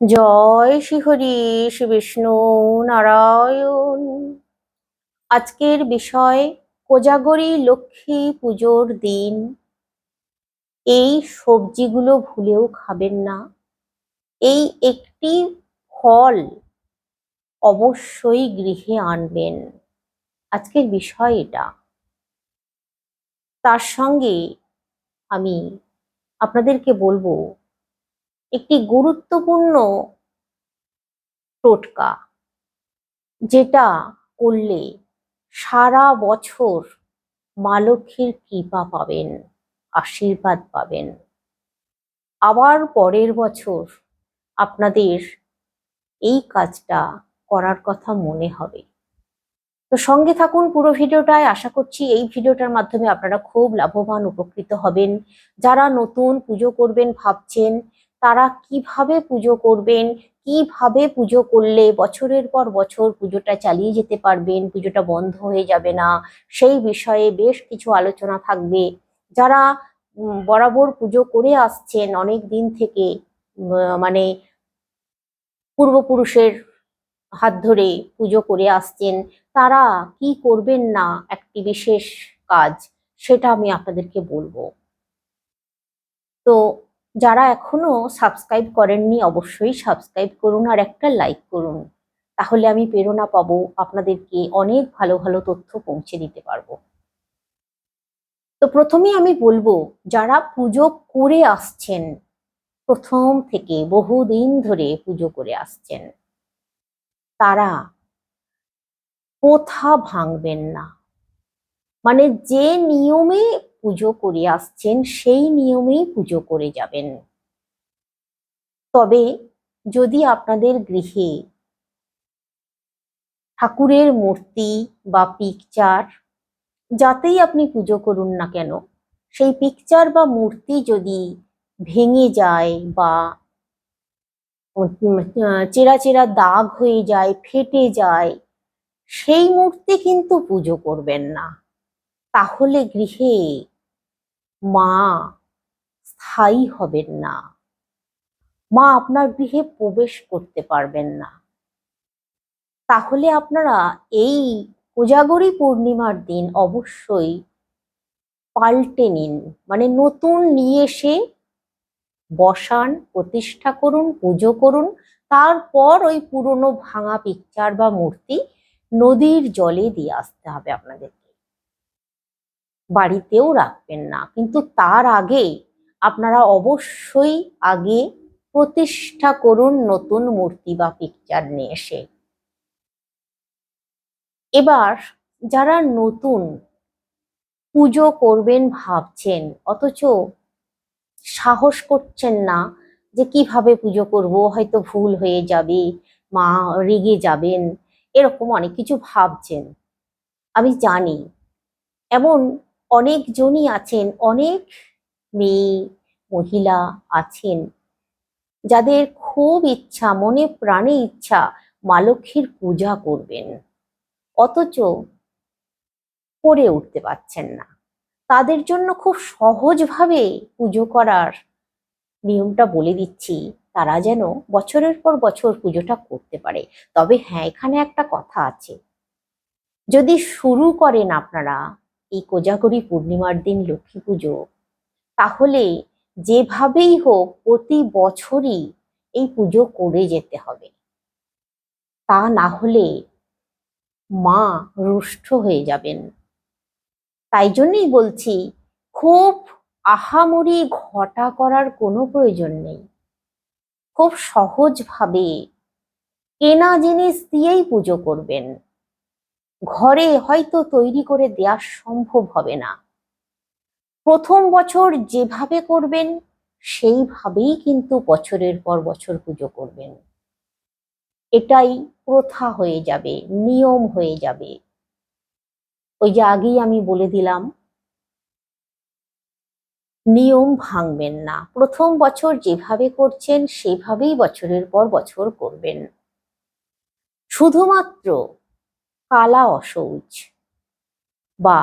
জয় শ্রী হরি, শ্রী বিষ্ণু নারায়ণ। আজকের বিষয়, কোজাগরী লক্ষ্মী পুজোর দিন। এই সবজিগুলো ভুলেও খাবেন না। এই একটি ফল অবশ্যই গৃহে আনবেন। আজকের বিষয় এটা। তার সঙ্গে আমি আপনাদেরকে বলব একটি গুরুত্বপূর্ণ টোটকা যেটা করলে সারা বছর মা লক্ষ্মীর কৃপা পাবেন, আশীর্বাদ পাবেন। আবার পরের বছর আপনাদের এই কাজটা করার কথা মনে হবে। তো সঙ্গে থাকুন পুরো ভিডিওটায়। আশা করছি এই ভিডিওটার মাধ্যমে আপনারা খুব লাভবান, উপকৃত হবেন। যারা নতুন পুজো করবেন, ভাবছেন তারা কীভাবে পুজো করবেন, কীভাবে পুজো করলে বছরের পর বছর পুজোটা চালিয়ে যেতে পারবেন, পুজোটা বন্ধ হয়ে যাবে না, সেই বিষয়ে বেশ কিছু আলোচনা থাকবে। যারা বরাবর পুজো করে আসছেন অনেক দিন থেকে মানে পূর্বপুরুষের হাত ধরে পুজো করে আসছেন, তারা কি করবেন না একটি বিশেষ কাজ, সেটা আমি আপনাদেরকে বলব। তো যারা এখনও সাবস্ক্রাইব করেননি, অবশ্যই সাবস্ক্রাইব করুন আর একটা লাইক করুন। তাহলে আমি প্রেরণা পাবো, আপনাদেরকে অনেক ভালো ভালো তথ্য পৌঁছে দিতে পারব। তো প্রথমে আমি বলব, যারা পুজো করে আসছেন, প্রথম থেকে বহুদিন ধরে পুজো করে আসছেন, তারা প্রথা ভাঙবেন না। মানে যে নিয়মে পুজো করে আসছেন, সেই নিয়মেই পুজো করে যাবেন। তবে যদি আপনাদের গৃহে ঠাকুরের মূর্তি বা পিকচার যাতেই আপনি পুজো করুন না কেন, সেই পিকচার বা মূর্তি যদি ভেঙে যায় বা চেরা চেরা দাগ হয়ে যায়, ফেটে যায়, সেই মূর্তি কিন্তু পুজো করবেন না। তাহলে গৃহে মা, স্থায়ী হবেন না। মা আপনার গৃহে প্রবেশ করতে পারবেন না। তাহলে আপনারা এই কোজাগরী পূর্ণিমার দিন অবশ্যই পাল্টে নিন। মানে নতুন নিয়ে এসে বসান, প্রতিষ্ঠা করুন, পুজো করুন। তারপর ওই পুরনো ভাঙা পিকচার বা মূর্তি নদীর জলে দিয়ে আসতে হবে আপনাদেরকে বাড়িতেও রাখবেন না। কিন্তু তার আগে আপনারা অবশ্যই আগে প্রতিষ্ঠা করুন নতুন মূর্তি বা পিকচার নিয়ে এসে। এবার যারা নতুন পুজো করবেন ভাবছেন, অথচ সাহস করছেন না যে কীভাবে পুজো করব, হয়তো ভুল হয়ে যাবে, মা রেগে যাবেন, এরকম অনেক কিছু ভাবছেন। আমি জানি, এমন অনেকজনই আছেন, অনেক মেয়ে মহিলা আছেন। যাদের খুব ইচ্ছা, মনে প্রাণে ইচ্ছা মা লক্ষ্মীর পূজা করবেন। অথচ করে উঠতে পারছেন না। তাদের জন্য খুব সহজভাবে পুজো করার নিয়মটা বলে দিচ্ছি। তারা যেন বছরের পর বছর পুজোটা করতে পারে। তবে হ্যাঁ এখানে একটা কথা আছে। যদি শুরু করেন আপনারা এই কোজাগরী পূর্ণিমার দিন লক্ষ্মী পুজো। তাহলে যেভাবেই হোক প্রতি বছরই এই পুজো করে যেতে হবে। তা না হলে মা রুষ্ট হয়ে যাবেন। তাই জন্যই বলছি, খুব আহামরি ঘটা করার কোনো প্রয়োজন নেই। খুব সহজভাবে কেনা জিনিস দিয়েই পুজো করবেন। ঘরে হয়তো তৈরি করে দেওয়া সম্ভব হবে না। প্রথম বছর যেভাবে করবেন, সেইভাবেই কিন্তু বছরের পর বছর পুজো করবেন। এটাই প্রথা হয়ে যাবে, নিয়ম হয়ে যাবে। ওই যে আগেই আমি বলে দিলাম, নিয়ম ভাঙবেন না। প্রথম বছর যেভাবে করছেন সেভাবেই বছরের পর বছর করবেন। শুধুমাত্র কালা অশৌচ বা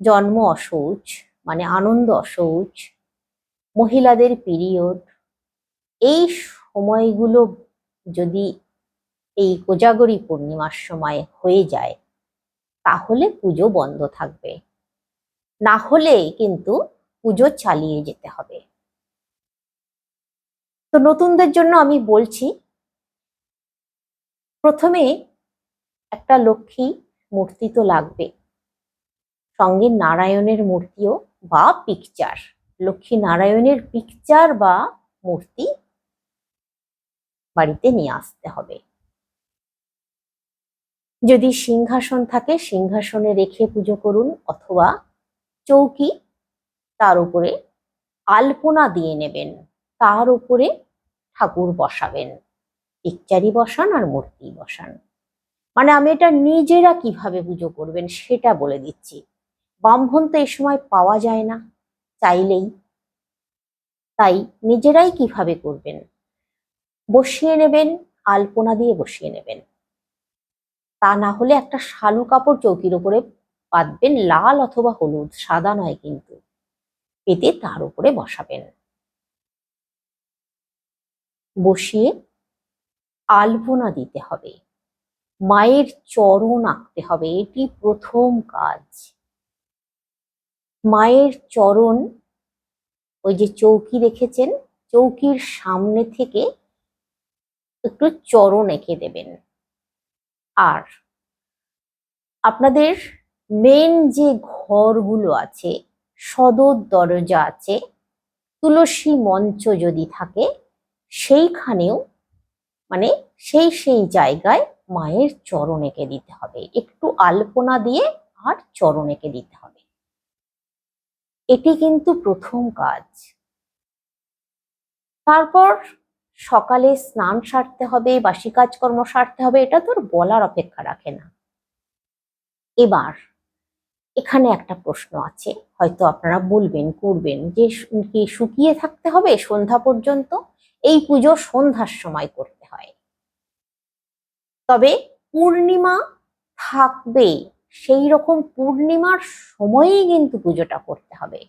জন্ম অশৌচ মানে আনন্দ অশৌচ মহিলাদের পিরিয়ড, এই সময়গুলো যদি এই কোজাগরী পূর্ণিমার সময় হয়ে যায়, তাহলে পুজো বন্ধ থাকবে। না হলে কিন্তু পুজো চালিয়ে যেতে হবে। তো নতুনদের জন্য আমি বলছি, প্রথমে একটা লক্ষ্মী মূর্তি তো লাগবে। সঙ্গে নারায়ণের মূর্তিও বা পিকচার লক্ষ্মী নারায়ণের পিকচার বা মূর্তি বাড়িতে নিয়ে আসতে হবে। যদি সিংহাসন থাকে, সিংহাসনে রেখে পুজো করুন অথবা চৌকি, তার উপরে আলপনা দিয়ে নেবেন। তার উপরে ঠাকুর বসাবেন। পিকচারই বসান আর মূর্তি বসান। মানে আমি এটা নিজেরা কীভাবে পুজো করবেন সেটা বলে দিচ্ছি। ব্রাহ্মণ তো এই সময় পাওয়া যায় না চাইলেই। তাই নিজেরাই কীভাবে করবেন? বসিয়ে নেবেন, আলপনা দিয়ে বসিয়ে নেবেন। তা না হলে একটা শালু কাপড় চৌকির উপরে পাতবেন, লাল অথবা হলুদ, সাদা নয় কিন্তু। পেতে তার উপরে বসাবেন। বসিয়ে আলপনা দিতে হবে। মায়ের চরণ আঁকতে হবে, এটি প্রথম কাজ। মায়ের চরণ, ওই যে চৌকি রেখেছেন চৌকির সামনে থেকে একটু চরণ এঁকে দেবেন। আর আপনাদের মেন যে ঘরগুলো আছে, সদর দরজা আছে, তুলসী মঞ্চ যদি থাকে, সেইখানেও মানে সেই সেই জায়গায় মায়ের চরণ এঁকে দিতে হবে। একটু আলপনা দিয়ে আর চরণ এঁকে দিতে হবে। এটি কিন্তু প্রথম কাজ। তারপর সকালে স্নান সারতে হবে, বাসি কাজকর্ম সারতে হবে, এটা তোর বলার অপেক্ষা রাখে না। এবার এখানে একটা প্রশ্ন আছে, হয়তো আপনারা বলবেন, করবেন যে, কি শুকিয়ে থাকতে হবে সন্ধ্যা পর্যন্ত? এই পুজো সন্ধ্যার সময় করতে তবে পূর্ণিমা থাকবে, সেই রকম পূর্ণিমার সময়েই কিন্তু পুজোটা করতে হবে।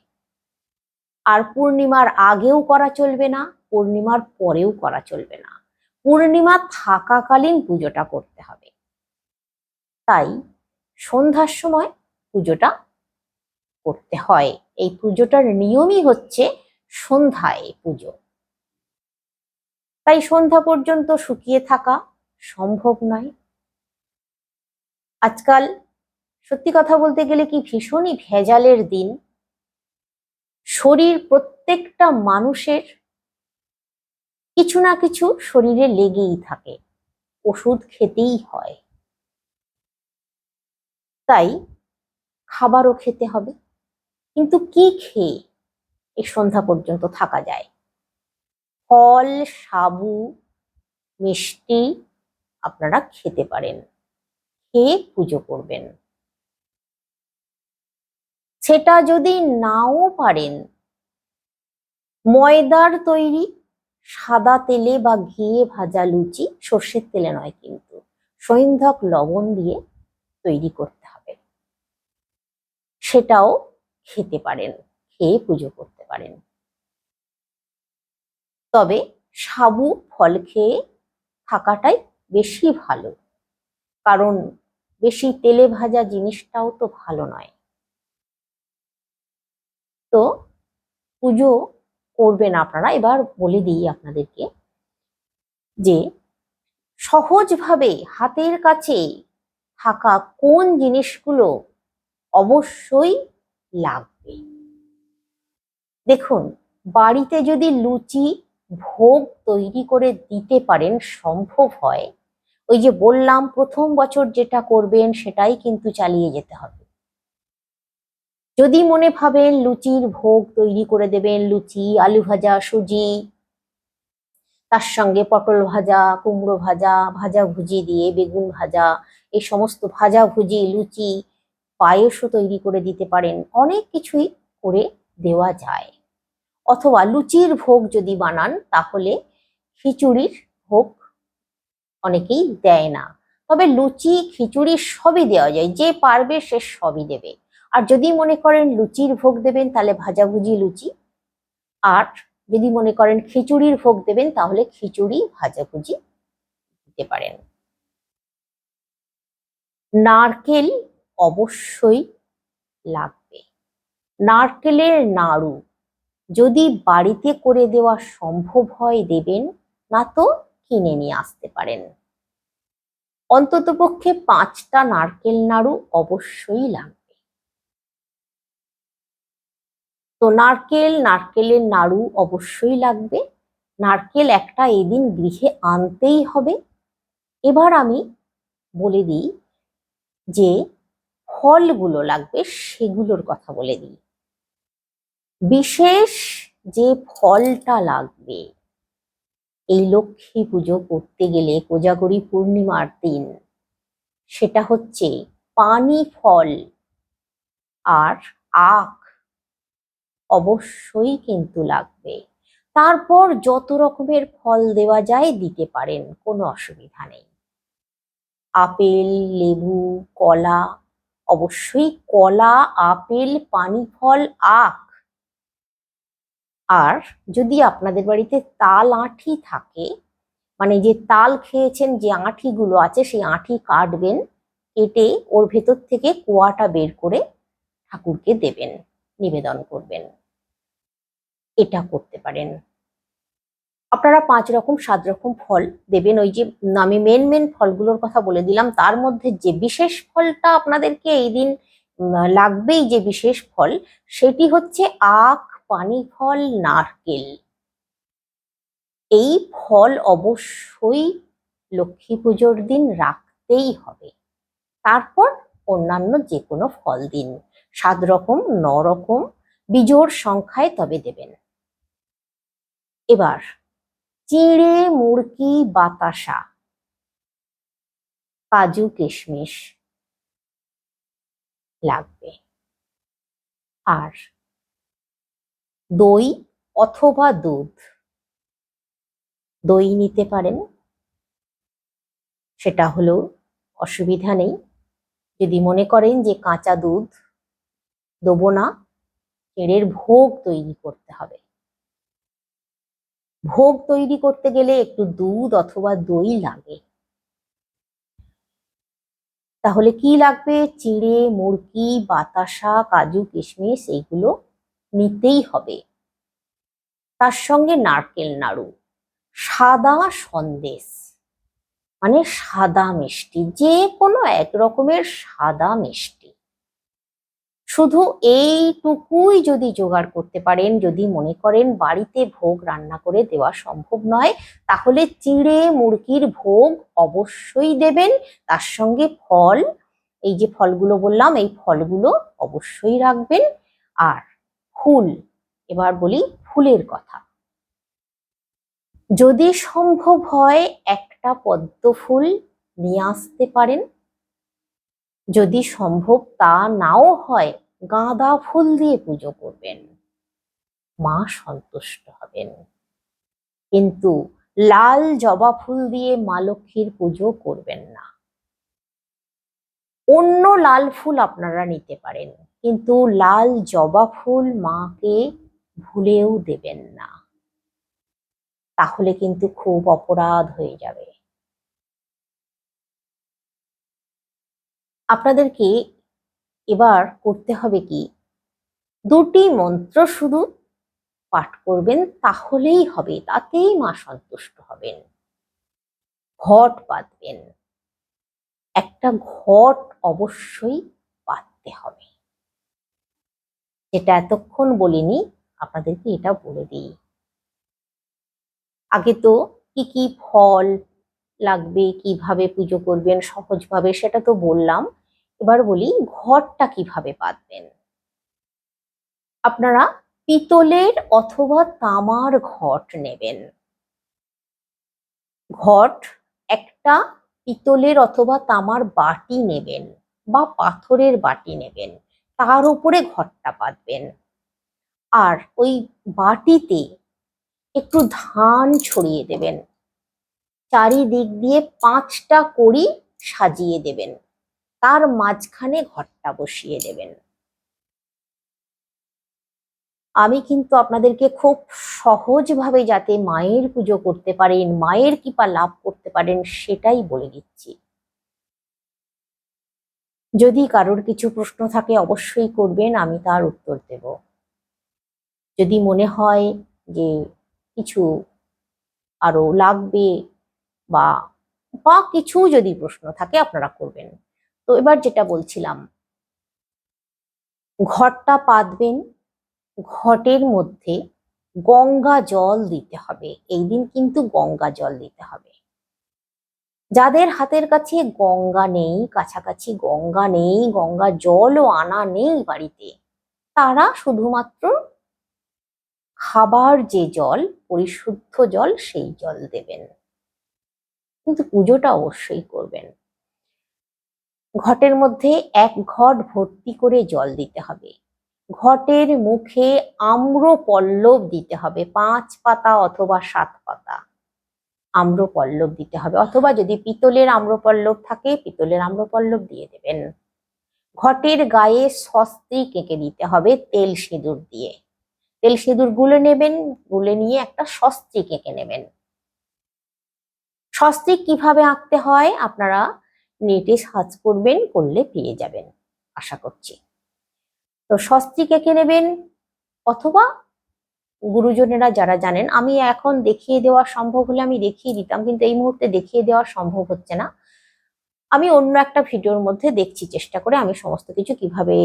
আর পূর্ণিমার আগেও করা চলবে না, পূর্ণিমার পরেও করা চলবে না। পূর্ণিমা থাকাকালীন পুজোটা করতে হবে। তাই সন্ধ্যার সময় পুজোটা করতে হয়। এই পুজোটার নিয়মই হচ্ছে সন্ধ্যায় পুজো। তাই সন্ধ্যা পর্যন্ত শুকিয়ে থাকা সম্ভব নয়। আজকাল সত্যি কথা বলতে গেলে কি ভীষণই ভেজালের দিন। শরীর প্রত্যেকটা মানুষের কিছু না কিছু শরীরে লেগেই থাকে, ওষুধ খেতেই হয়। তাই খাবারও খেতে হবে, কিন্তু কি খেয়ে এই সন্ধ্যা পর্যন্ত থাকা যায়? ফল, সাবু, মিষ্টি আপনারা খেতে পারেন। খেয়ে পুজো করবেন। সেটা যদি নাও পারেন, ময়দার তৈরি সাদা তেলে বা ঘিয়ে ভাজা লুচি সর্ষের তেলে নয় কিন্তু সৈন্ধক লবণ দিয়ে তৈরি করতে হবে। সেটাও খেতে পারেন, খেয়ে পুজো করতে পারেন। তবে সাবু, ফল খেয়ে থাকাটাই বেশি ভালো। কারণ বেশি তেলে ভাজা জিনিসটাও তো ভালো নয়। তো পুজো করবেন আপনারা। এবার বলে দিই আপনাদেরকে যে সহজভাবে হাতের কাছে থাকা কোন জিনিসগুলো অবশ্যই লাগবে। দেখুন, বাড়িতে যদি লুচি ভোগ তৈরি করে দিতে পারেন সম্ভব হয়। ওই যে বললাম, প্রথম বছর যেটা করবেন সেটাই কিন্তু চালিয়ে যেতে হবে। যদি মনে ভাবেন লুচির ভোগ তৈরি করে দেবেন, লুচি, আলু ভাজা, সুজি, তার সঙ্গে পটল ভাজা, কুমড়ো ভাজা ভাজা ভুজি দিয়ে বেগুন ভাজা, এই সমস্ত ভাজা ভুজি, লুচি, পায়েসও তৈরি করে দিতে পারেন। অনেক কিছুই করে দেওয়া যায়। অথবা লুচির ভোগ যদি বানান, তাহলে খিচুড়ির ভোগ অনেকেই দেয় না। তবে লুচি, খিচুড়ি সবই দেওয়া যায়, যে পারবে সে সবই দেবে। আর যদি মনে করেন লুচির ভোগ দেবেন, তাহলে ভাজাভুজি লুচি। আর যদি মনে করেন খিচুড়ির ভোগ দেবেন, তাহলে খিচুড়ি, ভাজাভুজি দিতে পারেন। নারকেল অবশ্যই লাগবে। নারকেলের নাড়ু যদি বাড়িতে করে দেওয়া সম্ভব হয় দেবেন, না তো কিনে নিয়ে আসতে পারেন। অন্ততপক্ষে পাঁচটা নারকেল নাড়ু অবশ্যই লাগবে। তো নারকেল, নারকেলের নাড়ু অবশ্যই লাগবে। নারকেল একটা এদিন গৃহে আনতেই হবে। এবার আমি বলে দিই যে, ফলগুলো লাগবে সেগুলোর কথা বলে দিই। বিশেষ যে ফলটা লাগবে, এই লক্ষ্মী পুজো করতে গেলে কোজাগরী পূর্ণিমার দিন, সেটা হচ্ছে পানি, ফল আর আখ অবশ্যই কিন্তু লাগবে। তারপর যত রকমের ফল দেওয়া যায় দিতে পারেন, কোনো অসুবিধা নেই। আপেল, লেবু, কলা, অবশ্যই কলা, আপেল, পানি, ফল, আখ আর যদি আপনাদের বাড়িতে তাল আঁঠি থাকে মানে যে তাল খেয়েছেন যে আঁঠিগুলো আছে, সেই আঁঠি কাটবেন, কেটে ওর ভেতর থেকে কোয়াটা বের করে ঠাকুরকে দেবেন, নিবেদন করবেন। এটা করতে পারেন। আপনারা পাঁচ রকম, সাত রকম ফল দেবেন। ওই যে আমি মেন মেন ফলগুলোর কথা বলে দিলাম, তার মধ্যে যে বিশেষ ফলটা আপনাদেরকে এই দিন লাগবেই যে বিশেষ ফল, সেটি হচ্ছে আখ পানি ফল নারকেল। এই ফল অবশ্যই লক্ষ্মী পুজোর দিন রাখতেই হবে। তারপর অন্যান্য যে কোনো ফল দিন। সাত রকম, ন রকম, বিজোড় সংখ্যায় তবে দেবেন। এবার, চিড়ে মুরকি বাতাসা, কাজু, কিশমিশ লাগবে। আর দই অথবা দুধ। দই নিতে পারেন। সেটা হলেও অসুবিধা নেই। যদি মনে করেন যে কাঁচা দুধ দেবো না চিড়ের ভোগ তৈরি করতে হবে। ভোগ তৈরি করতে গেলে একটু দুধ অথবা দই লাগে। তাহলে কি লাগবে? চিড়ে মুরকি বাতাসা, কাজু, কিশমিশ, এইগুলো নিতেই হবে। তার সঙ্গে নারকেল নাড়ু, সাদা সন্দেশ মানে সাদা মিষ্টি যে কোনো এক রকমের সাদা মিষ্টি। শুধু এইটুকুই যদি জোগাড় করতে পারেন, যদি মনে করেন বাড়িতে ভোগ রান্না করে দেওয়া সম্ভব নয়, তাহলে চিড়ে মুরগির ভোগ অবশ্যই দেবেন। তার সঙ্গে ফল, এই যে ফলগুলো বললাম, এই ফলগুলো অবশ্যই রাখবেন। আর ফুল। এবার বলি ফুলের কথা। যদি সম্ভব হয় একটা পদ্ম ফুল নিয়ে আসতে পারেন। যদি সম্ভব তা নাও হয়, গাঁদা ফুল দিয়ে পুজো করবেন। মা সন্তুষ্ট হবেন। কিন্তু লাল জবা ফুল দিয়ে মা লক্ষ্মীর পুজো করবেন না। অন্য লাল ফুল আপনারা নিতে পারেন। কিন্তু লাল জবা ফুল মাকে ভুলেও দেবেন না। তাহলে কিন্তু খুব অপরাধ হয়ে যাবে। আপনাদেরকে এবার করতে হবে কি? দুটি মন্ত্র শুধু পাঠ করবেন, তাহলেই হবে, তাতেই মা সন্তুষ্ট হবেন। ঘট পাতবেন একটা ঘট অবশ্যই পাততে হবে। যেটা এতক্ষণ বলিনি, আপনাদেরকে এটা বলে দিই। আগে তো কি কি ফল লাগবে, কীভাবে পুজো করবেন, সহজভাবে সেটা তো বললাম। এবার বলি ঘরটা কীভাবে পাতবেন আপনারা পিতলের অথবা তামার ঘট নেবেন। ঘট একটা পিতলের অথবা তামার বাটি নেবেন বা পাথরের বাটি নেবেন। তার উপরে ঘরটা পাতবেন আর ওই বাটিতে একটু ধান ছড়িয়ে দেবেন। চারিদিক দিয়ে পাঁচটা কড়ি সাজিয়ে দেবেন। তার মাঝখানে ঘরটা বসিয়ে দেবেন। আমি কিন্তু আপনাদেরকে খুব সহজভাবে যাতে মায়ের পুজো করতে পারেন, মায়ের কৃপা লাভ করতে পারেন, সেটাই বলে দিচ্ছি। যদি কারোর কিছু প্রশ্ন থাকে অবশ্যই করবেন, আমি তার উত্তর দেব। যদি মনে হয় যে কিছু আরও লাগবে বা বা কিছু যদি প্রশ্ন থাকে আপনারা করবেন। তো এবার যেটা বলছিলাম, ঘরটা পাতবেন, ঘটের মধ্যে গঙ্গা জল দিতে হবে। এই দিন কিন্তু গঙ্গা জল দিতে হবে। যাদের হাতের কাছে গঙ্গা নেই, কাছাকাছি গঙ্গা নেই, গঙ্গা জলও আনা নেই বাড়িতে, তারা শুধুমাত্র খাবার যে জল, পরিশুদ্ধ জল সেই জল দেবেন। কিন্তু পুজোটা অবশ্যই করবেন। ঘটের মধ্যে এক ঘট ভর্তি করে জল দিতে হবে। ঘটের মুখে আম্র পল্লব দিতে হবে, পাঁচ পাতা অথবা সাত পাতা। আম্র পল্লব দিতে হবে। অথবা যদি পিতলের আম্রপল্লব থাকে, পিতলের আম্রপল্লব দিয়ে দেবেন। ঘটের গায়ে স্বস্তিক এঁকে দিতে হবে তেল সিঁদুর দিয়ে। তেল সিঁদুর গুলে নেবেন, গুলে নিয়ে একটা স্বস্তিক এঁকে নেবেন। স্বস্তিক কীভাবে আঁকতে হয়, আপনারা নেটে সার্চ করবেন, করলে পেয়ে যাবেন। আশা করছি। তো স্বস্তিক এঁকে নেবেন, অথবা গুরুজনেরা যারা জানেন, আমি এখন দেখিয়ে দেওয়া সম্ভব হলে আমি দেখিয়ে দিতাম, কিন্তু এই মুহূর্তে দেখিয়ে দেওয়া সম্ভব হচ্ছে না। আমি অন্য একটা ভিডিওর মধ্যে দেখছি, চেষ্টা করে আমি সমস্ত কিছু কীভাবে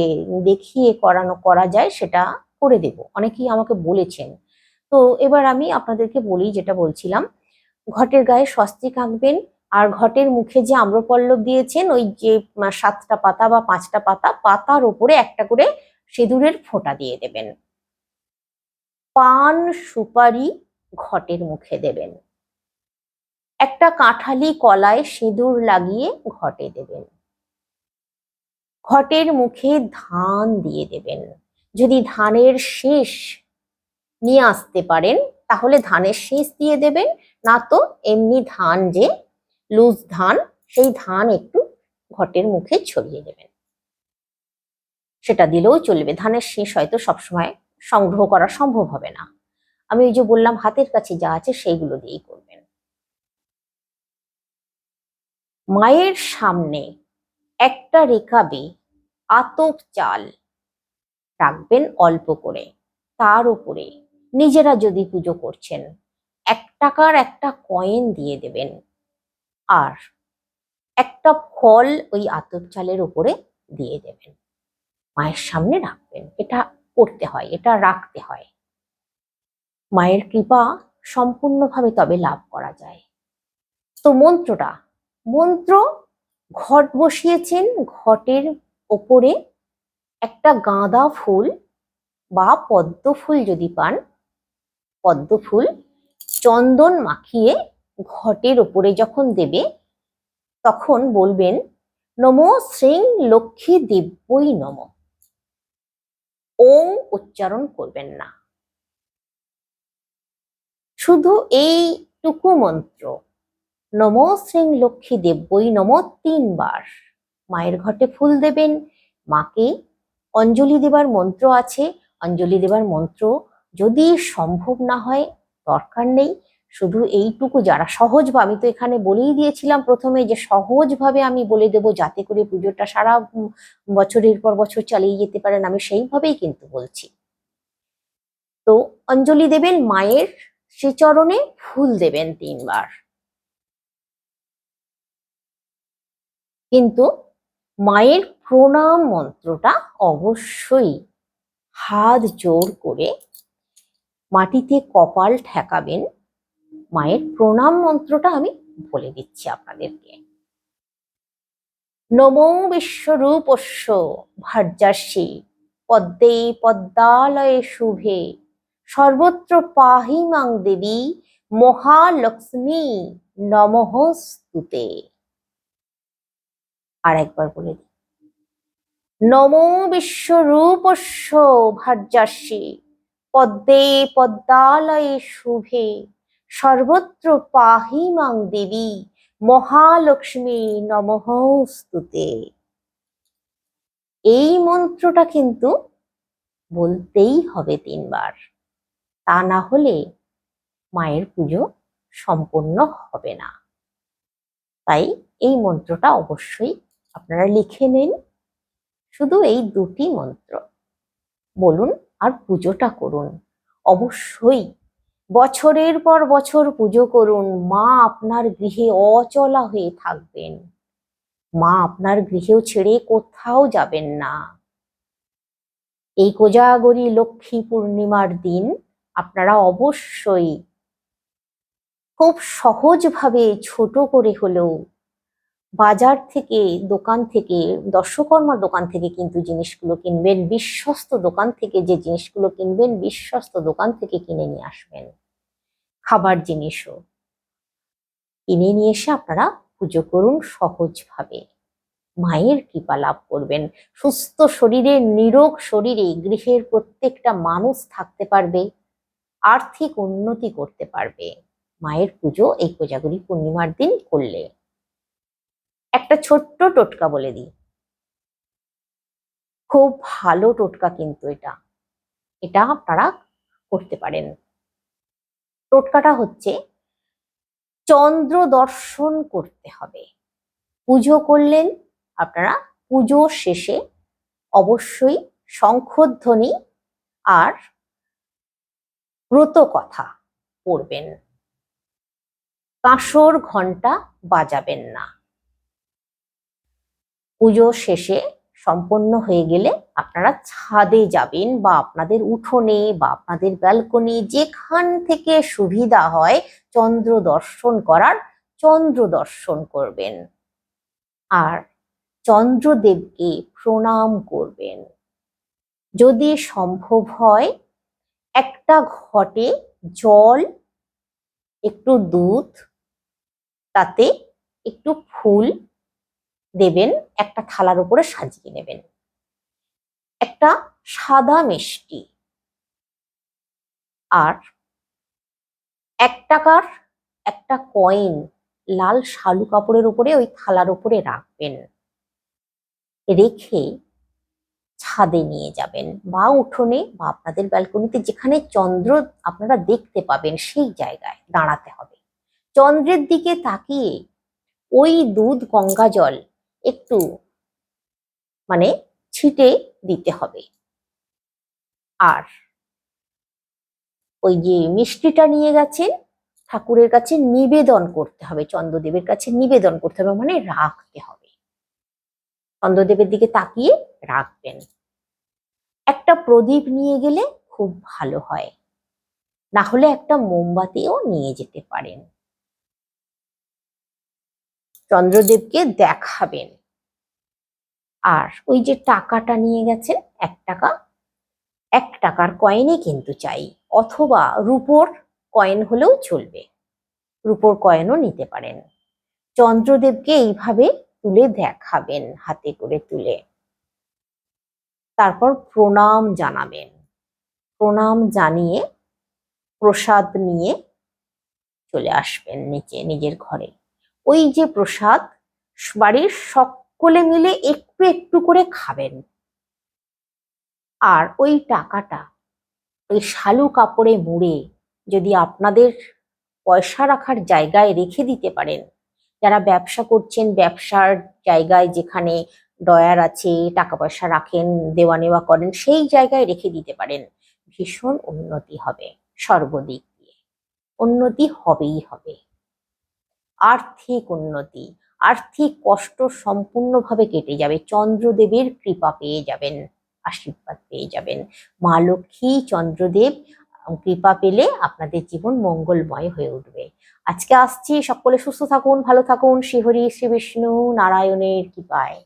দেখিয়ে করানো, করা যায় সেটা করে দেব। অনেকেই আমাকে বলেছেন। তো এবার আমি আপনাদেরকে বলি যেটা বলছিলাম, ঘটের গায়ে স্বস্তিক আঁকবেন আর ঘটের মুখে যে আম্রপল্লব দিয়েছেন, ওই যে সাতটা পাতা বা পাঁচটা পাতা, পাতার ওপরে একটা করে সিঁদুরের ফোঁটা দিয়ে দেবেন। পান সুপারি ঘটের মুখে দেবেন। একটা কাঁঠালি কলায় সিঁদুর লাগিয়ে ঘটে দেবেন। ঘটের মুখে ধান দিয়ে দেবেন। যদি ধানের শেষ নিয়ে আসতে পারেন, তাহলে ধানের শেষ দিয়ে দেবেন। না তো এমনি ধান যে লুজ ধান, সেই ধান একটু ঘটের মুখে ছড়িয়ে দেবেন। সেটা দিলেও চলবে। ধানের শেষ হয়তো সবসময় সংগ্রহ করা সম্ভব হবে না। আমি ওই যে বললাম, হাতের কাছে যা আছে সেইগুলো দিয়েই করবেন। মায়ের সামনে একটা রেখাবে আতপ চাল রাখবেন অল্প করে। তার উপরে নিজেরা যদি পুজো করছেন, এক টাকার একটা কয়েন দিয়ে দেবেন আর একটা ফল ওই আতপ চালের উপরে দিয়ে দেবেন। মায়ের সামনে রাখবেন। এটা করতে হয়, এটা রাখতে হয়। মায়ের কৃপা সম্পূর্ণভাবে তবে লাভ করা যায়। তো মন্ত্রটা, মন্ত্র ঘট বসিয়েছেন, ঘটের ওপরে একটা গাঁদা ফুল বা পদ্ম ফুল যদি পান, পদ্ম ফুল চন্দন মাখিয়ে ঘটের ওপরে যখন দেবে, তখন বলবেন, নম শ্রী লক্ষ্মী দিব্যই নম। ওং উচ্চারণ করবেন না। শুধু এইটুকু মন্ত্র, নম শ্রীং লক্ষ্মী দেব্যই নম তিনবার। মায়ের ঘটে ফুল দেবেন, মাকে অঞ্জলি দেবার মন্ত্র আছে। অঞ্জলি দেবার মন্ত্র যদি সম্ভব না হয়, দরকার নেই। শুধু এইটুকু, যারা সহজ বা আমি তো এখানে বলেই দিয়েছিলাম প্রথমে যে সহজভাবে আমি বলে দেব যাতে করে পুজোটা সারা বছরের পর বছর চালিয়ে যেতে পারেন, আমি সেইভাবেই কিন্তু বলছি। তো অঞ্জলি দেবেন মায়ের শ্রীচরণে, ফুল দেবেন তিনবার। কিন্তু মায়ের প্রণাম মন্ত্রটা অবশ্যই হাত জোর করে মাটিতে কপাল ঠেকাবেন। মায়ের প্রণাম মন্ত্রটা আমি বলে দিচ্ছি আপনাদেরকে। নমো বিশ্বরূপস্য ভার্যাসী পদ্মে পদ্মালয়ে শুভে। সর্বত্র পাহি মাং দেবী মহালক্ষ্মী নমঃ স্তুতে আর একবার বলে দিই। নমো বিশ্বরূপস্য ভার্যাসী পদ্মে পদ্মালয়ে শুভে। সর্বত্র পাহি মাং দেবী, মহালক্ষ্মী নমঃ স্তুতে। এই মন্ত্রটা কিন্তু বলতেই হবে তিনবার। তা না হলে মায়ের পুজো সম্পূর্ণ হবে না। তাই এই মন্ত্রটা অবশ্যই আপনারা লিখে নিন। শুধু এই দুটি মন্ত্র। বলুন আর পুজোটা করুন। অবশ্যই বছরের পর বছর পুজো করুন। মা আপনার গৃহে অচলা হয়ে থাকবেন। মা আপনার গৃহেও ছেড়ে কোথাও যাবেন না। এই কোজাগরী লক্ষ্মী পূর্ণিমার দিন আপনারা অবশ্যই খুব সহজভাবে ছোট করে হলেও বাজার থেকে দোকান থেকে, দর্শকর্মার দোকান থেকে কিন্তু জিনিসগুলো কিনবেন, বিশ্বস্ত দোকান থেকে যে জিনিসগুলো কিনবেন, বিশ্বস্ত দোকান থেকে কিনে নিয়ে আসবেন। খাবার জিনিসও। কিনে নিয়ে এসে আপনারা পুজো করুন সহজভাবে। মায়ের কৃপা লাভ করবেন। সুস্থ শরীরে, নিরোগ শরীরে গৃহের প্রত্যেকটা মানুষ থাকতে পারবে, আর্থিক উন্নতি করতে পারবে। মায়ের পুজো এই কোজাগরী পূর্ণিমার দিন করলে। একটা ছোট্ট টোটকা বলে দিই। খুব ভালো টোটকা কিন্তু এটা। এটা আপনারা করতে পারেন। টোটকাটা হচ্ছে চন্দ্র দর্শন করতে হবে। পুজো করলেন, আপনারা পুজো শেষে অবশ্যই শঙ্খধ্বনি আর ব্রত কথা পড়বেন। কাঁসর ঘণ্টা বাজাবেন না। পুজো শেষে সম্পন্ন হয়ে গেলে আপনারা ছাদে যাবেন বা আপনাদের উঠোনে বা আপনাদের ব্যালকনি যেখান থেকে সুবিধা হয় চন্দ্র দর্শন করার চন্দ্র দর্শন করবেন। আর চন্দ্রদেবকে প্রণাম করবেন। যদি সম্ভব হয়, একটা ঘটে জল, একটু দুধ, তাতে একটু ফুল দেবেন, একটা থালার উপরে সাজিয়ে নেবেন। একটা সাদা মিষ্টি। আর এক টাকার একটা কয়েন লাল শালু কাপড়ের উপরে ওই থালার উপরে রাখবেন। রেখে ছাদে নিয়ে যাবেন, বা উঠোনে, বা আপনাদের ব্যালকনিতে, যেখানে চন্দ্র আপনারা দেখতে পাবেন, সেই জায়গায় দাঁড়াতে হবে। চন্দ্রের দিকে তাকিয়ে ওই দুধ গঙ্গা জল একটু মানে ছিটে দিতে হবে। আর ওই যে মিষ্টিটা নিয়ে গেছেন ঠাকুরের কাছে নিবেদন করতে হবে, চন্দ্রদেবের কাছে নিবেদন করতে হবে মানে রাখতে হবে। চন্দ্রদেবের দিকে তাকিয়ে রাখবেন। একটা প্রদীপ নিয়ে গেলে খুব ভালো হয়। না হলে একটা মোমবাতিও নিয়ে যেতে পারেন। চন্দ্রদেবকে দেখাবেন। আর ওই যে টাকাটা নিয়ে গেছেন, এক টাকা, এক টাকার কয়েনই কিন্তু চাই, অথবা রুপোর কয়েন হলেও চলবে, রুপোর কয়েনও নিতে পারেন। চন্দ্রদেবকে এইভাবে তুলে দেখাবেন, হাতে করে তুলে। তারপর প্রণাম জানাবেন। প্রণাম জানিয়ে প্রসাদ নিয়ে চলে আসবেন নিচে, নিজের ঘরে। ওই যে প্রসাদ, বাড়ির সকলে মিলে একটু একটু করে খাবেন। আর ওই টাকাটা, ওই শালু কাপড়ে মুড়ে যদি আপনাদের পয়সা রাখার জায়গায় রেখে দিতে পারেন। যারা ব্যবসা করছেন, ব্যবসার জায়গায় যেখানে ডয়ার আছে, টাকা পয়সা রাখেন, দেওয়া নেওয়া করেন, সেই জায়গায় রেখে দিতে পারেন। ভীষণ উন্নতি হবে সর্বদিক দিয়ে। উন্নতি হবেই হবে। আর্থিক উন্নতি, আর্থিক কষ্ট সম্পূর্ণভাবে কেটে যাবে। চন্দ্রদেবের কৃপা পেয়ে যাবেন, আশীর্বাদ পেয়ে যাবেন। মা লক্ষ্মী, চন্দ্রদেব কৃপা পেলে আপনাদের জীবন মঙ্গলময় হয়ে উঠবে। আজকে আসছি, সকলে সুস্থ থাকুন, ভালো থাকুন। শ্রীহরি, শ্রী বিষ্ণু, নারায়ণের কৃপায়।